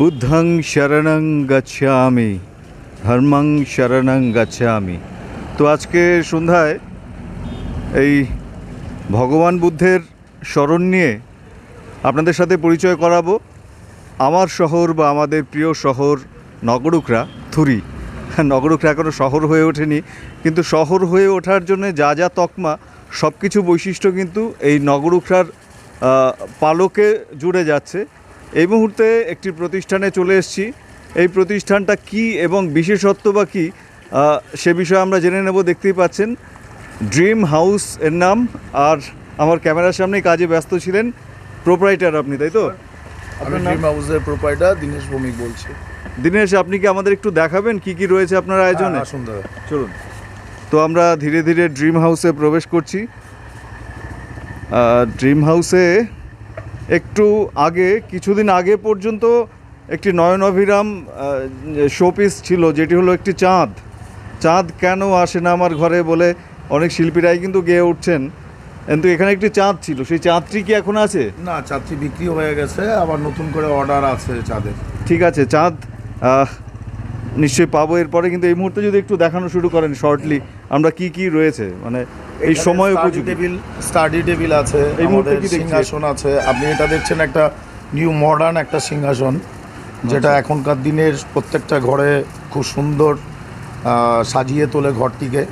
বুদ্ধং শরণং গচ্ছামি, ধর্মং শরণং গচ্ছামি। তো আজকে সন্ধ্যায় এই ভগবান বুদ্ধের স্মরণ নিয়ে আপনাদের সাথে পরিচয় করাবো। আমার শহর বা আমাদের প্রিয় শহর নগরুকরা থুরি। নগরুকরা এখনও শহর হয়ে ওঠেনি, কিন্তু শহর হয়ে ওঠার জন্য যা যা তকমা সব কিছু বৈশিষ্ট্য কিন্তু এই নগরুকরার পালকে জুড়ে যাচ্ছে। এই মুহূর্তে একটি প্রতিষ্ঠানে চলে এসেছি। এই প্রতিষ্ঠানটা কি এবং বিশেষত্ব বা কী সে বিষয়ে আমরা জেনে নেব। দেখতেই পাচ্ছেন ড্রিম হাউস এর নাম। আর আমার ক্যামেরার সামনেই কাজে ব্যস্ত ছিলেন প্রোপ্রাইটার আপনি তাই তো? আমি ড্রিম হাউসের প্রোপাইটার দিনেশ ভৌমিক বলছি। দিনেশ আপনি কি আমাদের একটু দেখাবেন কি কি রয়েছে আপনার আয়োজনে? হ্যাঁ, আসুন দাদা। চলুন। তো আমরা ধীরে ধীরে ড্রিম হাউসে প্রবেশ করছি। ড্রিম হাউসে একটু আগে কিছুদিন আগে পর্যন্ত একটি নয়ন অভিরাম শোপিস ছিল যেটি হলো একটি চাঁদ। চাঁদ কেন আসে না আমার ঘরে বলে অনেক শিল্পীরাই কিন্তু গেয়ে উঠছেন। কিন্তু এখানে একটি চাঁদ ছিল সেই চাঁদটি কি এখন আছে? না চাঁদটি বিক্রি হয়ে গেছে আবার নতুন করে অর্ডার আছে চাঁদের। ঠিক আছে চাঁদ নিশ্চয়ই পাবো। এরপরে কিন্তু এই মুহূর্তে যদি একটু দেখানো শুরু করেন শর্টলি আমরা কি কি রয়েছে? মানে এই সময় উপযোগী? টেবিল স্টাডি টেবিল আছে এই মুহূর্তে কি সিংহাসন আছে। আপনি এটা দেখছেন একটা নিউ মডার্ন একটা সিংহাসন যেটা আচ্ছা। এখনকার দিনের প্রত্যেকটা ঘরে খুব সুন্দর সাজিয়ে তোলে ঘরটিকে।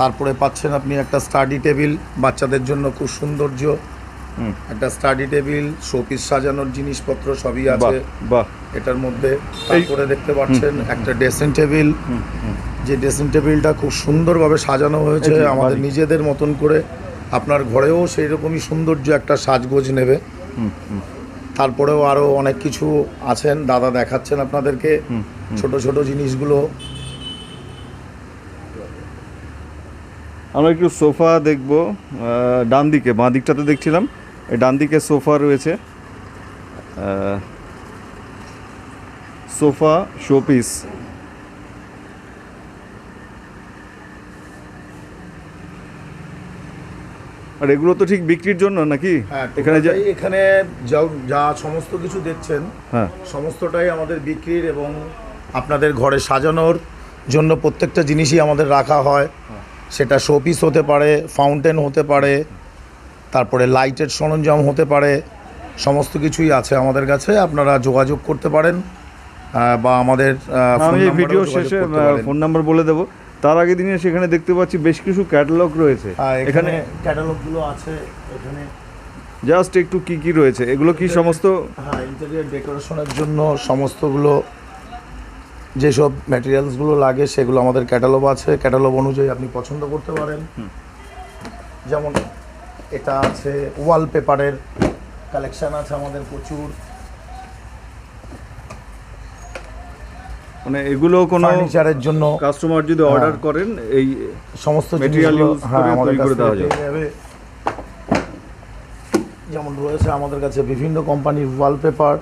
তারপরে পাচ্ছেন আপনি একটা স্টাডি টেবিল বাচ্চাদের জন্য খুব সৌন্দর্য। একটা স্টাডি টেবিল শোপিস সাজানোর জিনিসপত্র সবই আছে। বাহ এটার মধ্যে তারপরে দেখতে পাচ্ছেন একটা ড্রেসিং টেবিল যে ড্রেসিং টেবিলটা খুব সুন্দরভাবে সাজানো হয়েছে। আমাদের নিজেদের মতন করে আপনার ঘরেও সেই রকমই সৌন্দর্য একটা সাজগোজ নেবে। তারপরেও আরও অনেক কিছু আছেন। দাদা দেখাচ্ছেন আপনাদেরকে ছোট ছোট জিনিসগুলো। আমরা একটু সোফা দেখব ডান দিকে বাঁ দিকটাতে দেখছিলাম। ডান দিকে সোফা রয়েছে। Sofa showpiece. আর এগুলো তো ঠিক বিক্রির জন্য নাকি? হ্যাঁ এখানে এখানে যা যা সমস্ত কিছু দেখছেন হ্যাঁ। সমস্তটাই আমাদের বিক্রির এবং আপনাদের ঘরে সাজানোর জন্য প্রত্যেকটা জিনিসই আমাদের রাখা হয়। সেটা শোপিস হতে পারে ফাউন্টেন হতে পারে তারপরে লাইটের সরঞ্জাম হতে পারে সমস্ত কিছুই আছে আমাদের কাছে আপনারা যোগাযোগ করতে পারেন বা আমাদের আমি ভিডিও শেষে ফোন নাম্বার বলে দেবো। তার আগে দিনে সেখানে দেখতে পাচ্ছি বেশ কিছু ক্যাটালগ রয়েছে। এখানে এখানে ক্যাটালগুলো আছে এখানে জাস্ট একটু কি কি রয়েছে? এগুলো কি সমস্ত? হ্যাঁ ইন্টেরিয়ার ডেকোরেশনের জন্য সমস্তগুলো যেসব ম্যাটেরিয়ালসগুলো লাগে সেগুলো আমাদের ক্যাটালগ আছে। ক্যাটালগ অনুযায়ী আপনি পছন্দ করতে পারেন। যেমন এটা আছে ওয়ালপেপারের কালেকশন আছে আমাদের প্রচুর। মানে এগুলো কোনো ফার্নিচারের জন্য কাস্টমার যদি অর্ডার করেন এই সমস্ত জিনিসগুলো হ্যাঁ করে আমাদের তৈরি করে দেওয়া যাবে। যেমন রয়েছে আমাদের কাছে বিভিন্ন কোম্পানির ওয়ালপেপার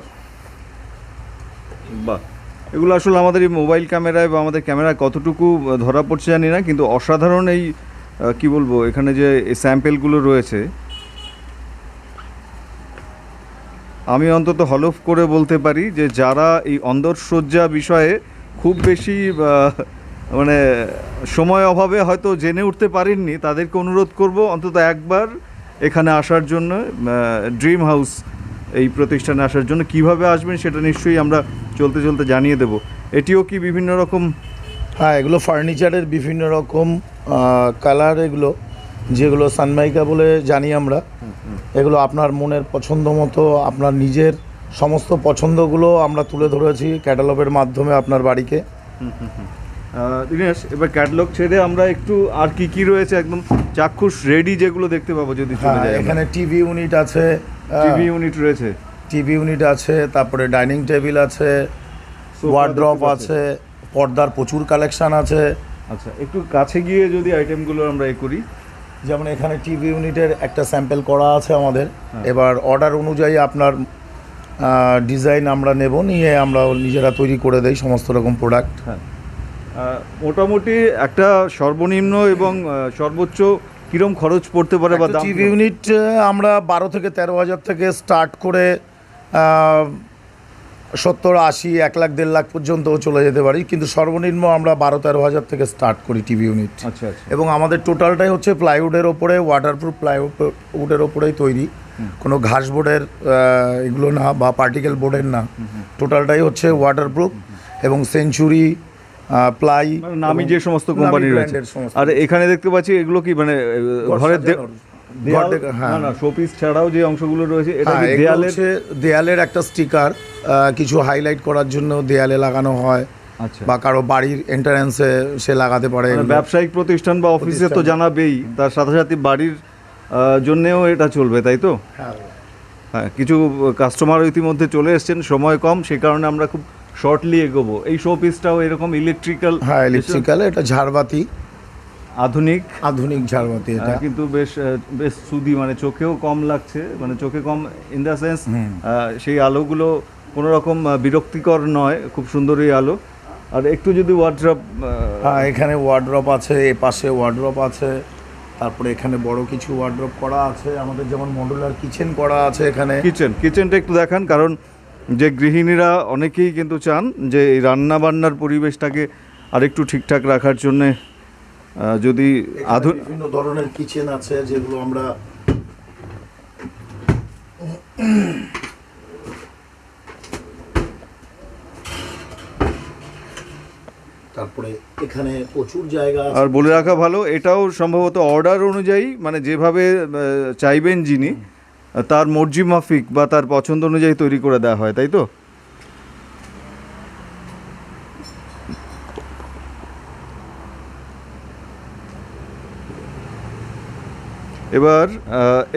বা এগুলো আসলে আমাদের এই মোবাইল ক্যামেরায় বা আমাদের ক্যামেরায় কতটুকু ধরা পড়ছে জানি না কিন্তু অসাধারণ এই কি বলব, এখানে যে স্যাম্পেলগুলো রয়েছে, আমি অন্তত হলফ করে বলতে পারি যে যারা এই অন্দরসজ্জা বিষয়ে খুব বেশি মানে সময় অভাবে হয়তো জেনে উঠতে পারেননি, তাদেরকে অনুরোধ করব অন্তত একবার এখানে আসার জন্য ড্রিম হাউস এই প্রতিষ্ঠানে আসার জন্য কীভাবে আসবেন সেটা নিশ্চয়ই আমরা চলতে চলতে জানিয়ে দেব। এটিও কি বিভিন্ন রকম হ্যাঁ এগুলো ফার্নিচারের বিভিন্ন রকম কালার এগুলো যেগুলো সানমাইকা বলে জানি আমরা। এগুলো আপনার মনের পছন্দ মতো আপনার নিজের সমস্ত পছন্দগুলো আমরা তুলে ধরেছি ক্যাটালগের মাধ্যমে আপনার বাড়িকে। দিনেশ এবার ক্যাটালগ ছেড়ে আমরা একটু আর কি কি রয়েছে একদম চাক্ষুষ রেডি যেগুলো দেখতে পাবো যদি হ্যাঁ এখানে টিভি ইউনিট আছে টিভি ইউনিট রয়েছে। টিভি ইউনিট আছে তারপরে ডাইনিং টেবিল আছে ওয়ার্ড্রপ আছে পর্দার প্রচুর কালেকশান আছে। আচ্ছা একটু কাছে গিয়ে যদি আইটেমগুলো আমরা এ করি। যেমন এখানে টিভি ইউনিটের একটা স্যাম্পেল করা আছে আমাদের। হ্যাঁ। এবার অর্ডার অনুযায়ী আপনার ডিজাইন আমরা নেব নিয়ে আমরা নিজেরা তৈরি করে দেই সমস্ত রকম প্রোডাক্ট হ্যাঁ। মোটামুটি একটা সর্বনিম্ন এবং সর্বোচ্চ কিরম খরচ পড়তে পারে বা টিভি ইউনিট আমরা বারো থেকে তেরো হাজার থেকে স্টার্ট করে সত্তর আশি এক লাখ দেড় লাখ পর্যন্তও চলে যেতে পারি কিন্তু সর্বনিম্ন আমরা বারো তেরো হাজার থেকে স্টার্ট করি টিভি ইউনিট আচ্ছা আচ্ছা। এবং আমাদের টোটালটাই হচ্ছে প্লাইউডের ওপরে ওয়াটারপ্রুফ প্লাইউডের ওপরেই তৈরি। কোনো ঘাস বোর্ডের এগুলো না বা পার্টিকেল বোর্ডের না। টোটালটাই হচ্ছে ওয়াটারপ্রুফ এবং সেঞ্চুরি প্লাই মানে নামি যে সমস্ত কোম্পানি রয়েছে। আর এখানে দেখতে পাচ্ছি এগুলো কি মানে ঘরের দেয়াল হ্যাঁ। না না শোপিস ছাড়াও যে অংশগুলো রয়েছে এটা হ্যাঁ কি দেয়ালের দেয়ালের একটা স্টিকার কিছু হাইলাইট করার জন্য দেয়ালে লাগানো হয়। আচ্ছা। বা কারও বাড়ির এন্ট্রান্সে সে লাগাতে পারে মানে ব্যবসায়িক প্রতিষ্ঠান বা অফিসে তো জানাবেই তার সাথে সাথে বাড়ির জন্যেও এটা চলবে তাই তো? হ্যাঁ। হ্যাঁ কিছু কাস্টমার ইতিমধ্যে চলে এসেছেন সময় কম সেই কারণে আমরা খুব শর্টলি এগোবো। এই শো পিসটাও এরকম ইলেকট্রিক্যাল হ্যাঁ ইলেকট্রিক্যাল এটা ঝাড়বাতি। আধুনিক। আধুনিক ঝাড়বাতি এটা। কিন্তু বেশ বেশ সুদি মানে চোখেও কম লাগছে মানে চোখে কম ইন দ্য সেন্স সেই আলোগুলো কোনো রকম বিরক্তিকর নয় খুব সুন্দর এই আলো। আর একটু যদি ওয়ার্ড্রপ হ্যাঁ এখানে ওয়ার্ড্রপ আছে এ পাশে ওয়ার্ড্রপ আছে তারপরে এখানে বড় কিছু ওয়ার্ড্রপ করা আছে আমাদের যেমন মডুলার কিচেন করা আছে এখানে। কিচেন কিচেনটা একটু দেখান কারণ যে গৃহিণীরা অনেকেই কিন্তু চান যে এই রান্না বান্নার পরিবেশটাকে আরেকটু ঠিকঠাক রাখার জন্যে যদি এখানে আধু বিভিন্ন ধরনের কিচেন আছে যেগুলো আমরা তারপরে এখানে প্রচুর জায়গা আর বলে রাখা ভালো এটাও সম্ভবত অর্ডার অনুযায়ী মানে যেভাবে চাইবেন যিনি তার মর্জি মাফিক বা তার পছন্দ অনুযায়ী তৈরি করে দেওয়া হয় তাই তো? এবার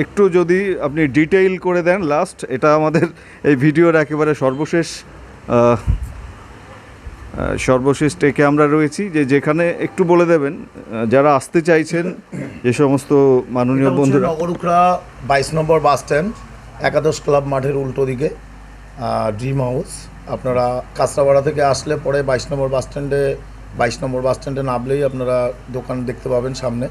একটু যদি আপনি ডিটেইল করে দেন লাস্ট এটা আমাদের এই ভিডিওর একেবারে সর্বশেষ সর্বশেষ টেকে আমরা রয়েছি যে যেখানে একটু বলে দেবেন যারা আসতে চাইছেন যে সমস্ত মাননীয় বন্ধুরা নগরুকরা বাইশ নম্বর বাস স্ট্যান্ড একাদশ ক্লাব মাঠের উল্টো দিকে ড্রিম হাউস আপনারা কাঁচরাপাড়া থেকে আসলে পরে বাইশ নম্বর বাস স্ট্যান্ডে বাইশ নম্বর বাস স্ট্যান্ডে নামলেই আপনারা দোকান দেখতে পাবেন সামনে।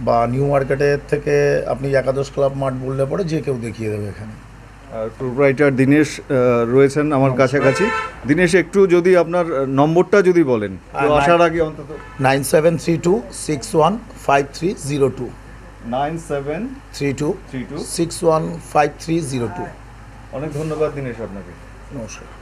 বা নিউ মার্কেটের থেকে আপনি একাদশ ক্লাব মাঠ বললে পরে যে কেউ দেখিয়ে দেবে এখানে। প্রোপ্রাইটার দীনেশ আহ, রয়েছেন আমার কাছাকাছি। দীনেশ একটু যদি আপনার নম্বরটা যদি বলেন আসার আগে অন্তত। Nine seven three two six one five three zero two nine seven three two three two six one five three zero two অনেক ধন্যবাদ দীনেশ আপনাকে। নমস্কার।